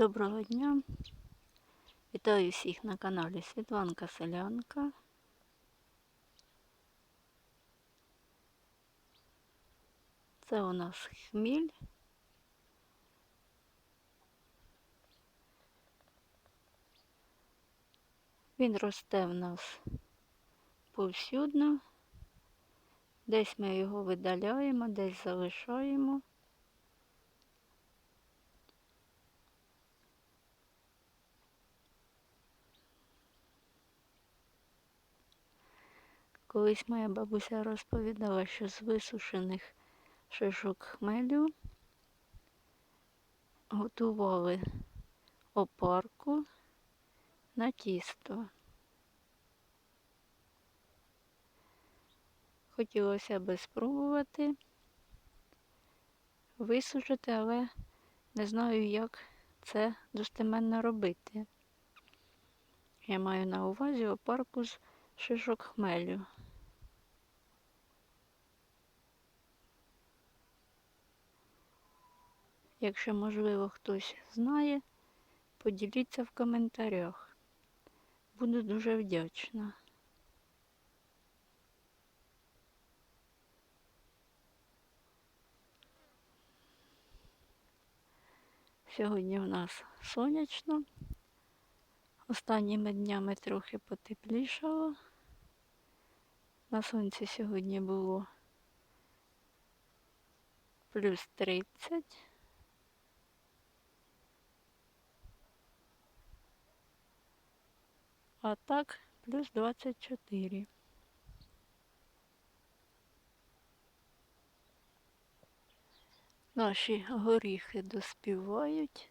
Доброго дня! Вітаю всіх на каналі Світланка Селянка. Це у нас хміль. Він росте в нас повсюдно. Десь ми його видаляємо, десь залишаємо. Колись моя бабуся розповідала, що з висушених шишок хмелю готували опарку на тісто. Хотілося би спробувати висушити, але не знаю, як це достеменно робити. Я маю на увазі опарку з шишок хмелю. Якщо, можливо, хтось знає, поділіться в коментарях. Буду дуже вдячна. Сьогодні в нас сонячно. Останніми днями трохи потеплішало. На сонці сьогодні було плюс 30. А так плюс 24. Наші горіхи доспівають.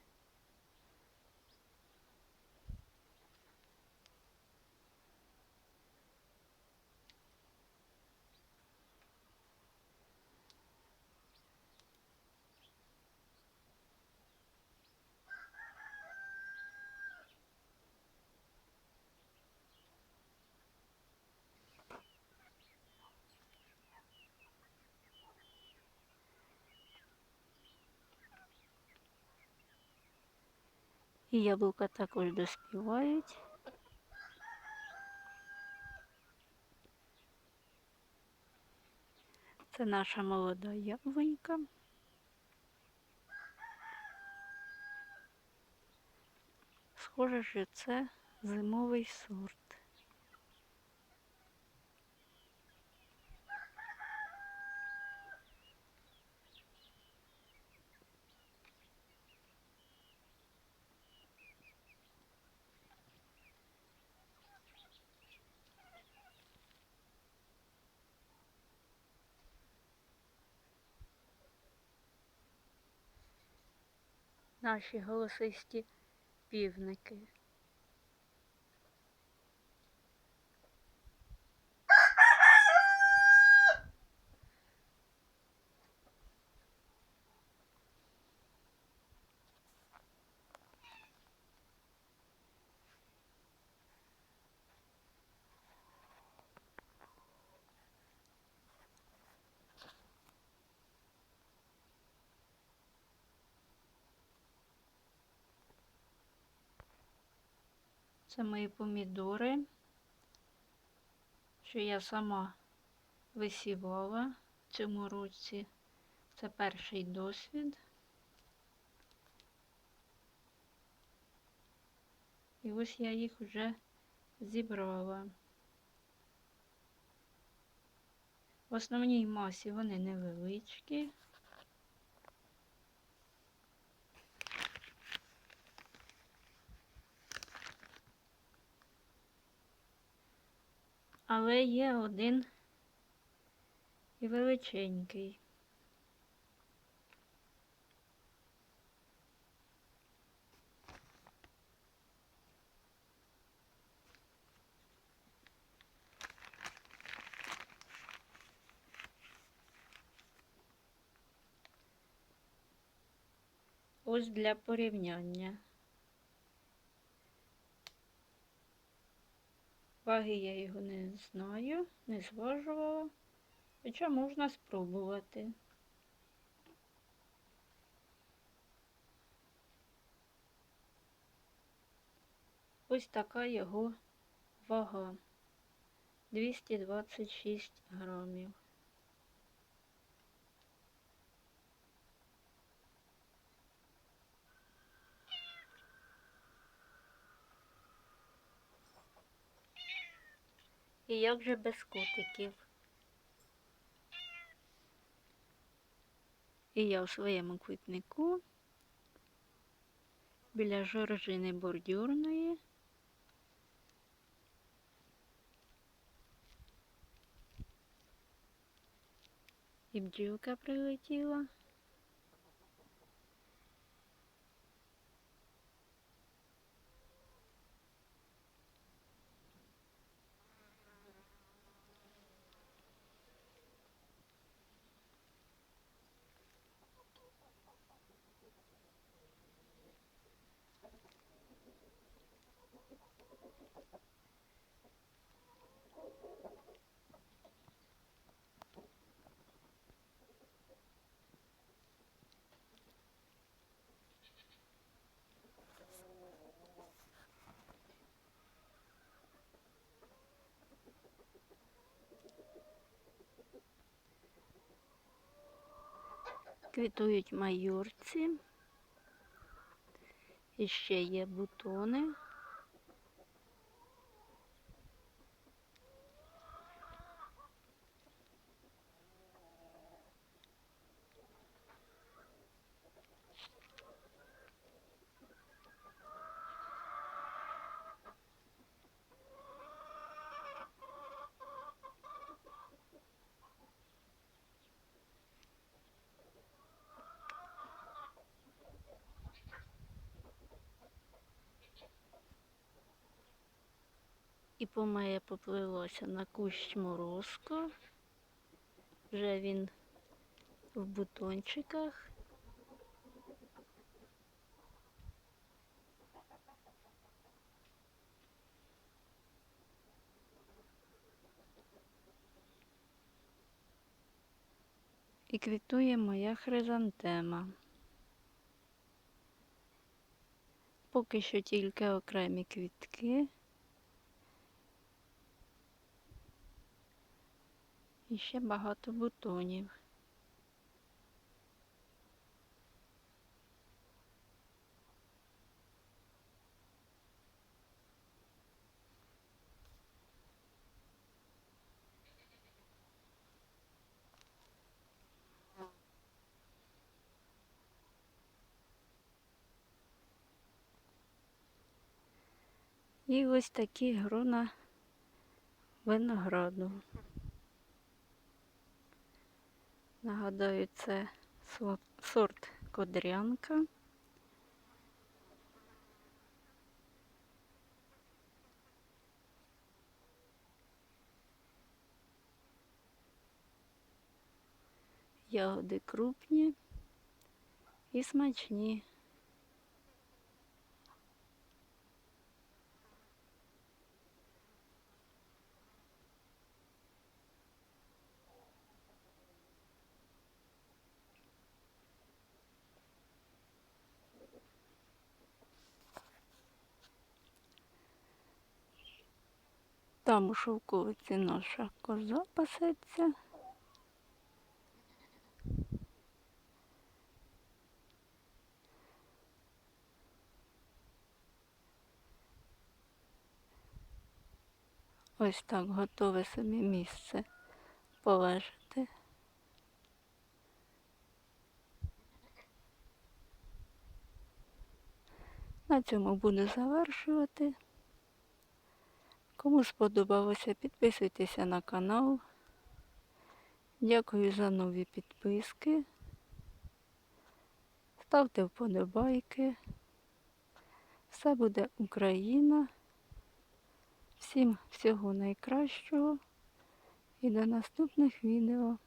І яблука також доспівають. Це наша молода яблунька. Схоже, що це зимовий сорт. Наші голосисті півники. Це мої помідори, що я сама висівала в цьому році. Це перший досвід. І ось я їх вже зібрала. В основній масі вони невеличкі. Але є один і величенький. Ось для порівняння. ваги я його не знаю, не зважувала, хоча можна спробувати. Ось така його вага 226 грамів. І як же без котиків? І я в своєму квітнику біля жоржини бордюрної. І бджілка прилетіла. Квітують майорці. І ще є бутони. І помеє поплилося на кущ морозко. Вже він в бутончиках. І квітує моя хризантема. Поки що тільки окремі квітки. І ще багато бутонів. І ось такі грона винограду. Нагадаю, це сорт кодрянка. Ягоди крупні і смачні. Там у шовковиці наша коза пасеться. Ось так готове собі місце полежати. На цьому буду завершувати. Кому сподобалося, підписуйтеся на канал. Дякую за нові підписки. Ставте вподобайки. Все буде Україна. Всім всього найкращого і до наступних відео.